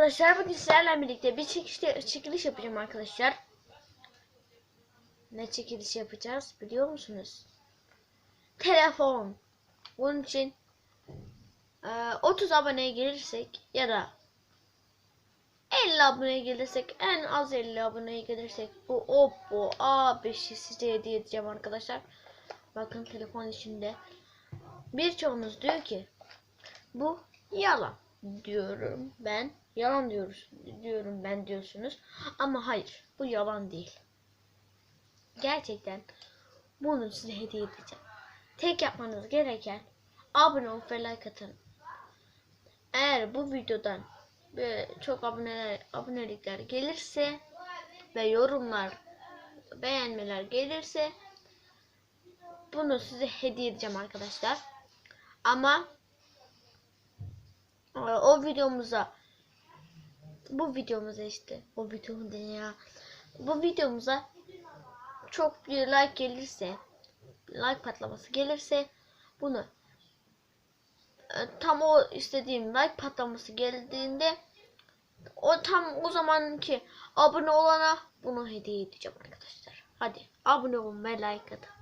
arkadaşlar bugün sizlerle birlikte bir çekişte, çekiliş yapacağım arkadaşlar. Ne çekiliş yapacağız biliyor musunuz? Telefon. Bunun için e, 30 aboneye gelirsek ya da 50 aboneye gelirsek en az 50 aboneye gelirsek bu Oppo A5'i size hediye edeceğim arkadaşlar. Bakın telefon içinde. Birçoğunuz diyor ki bu yalan diyorum ben. Yalan diyoruz diyorum ben diyorsunuz. Ama hayır bu yalan değil. Gerçekten bunu size hediye edeceğim. Tek yapmanız gereken abone olup ve like atın. Eğer bu videodan çok aboneler, abonelikler gelirse ve yorumlar beğenmeler gelirse bunu size hediye edeceğim arkadaşlar. Ama o videomuza bu videomuza işte o videomu ya bu videomuza çok bir like gelirse like patlaması gelirse bunu e, tam o istediğim like patlaması geldiğinde o tam o zamanki abone olana bunu hediye edeceğim arkadaşlar. Hadi abone olun ve like atın.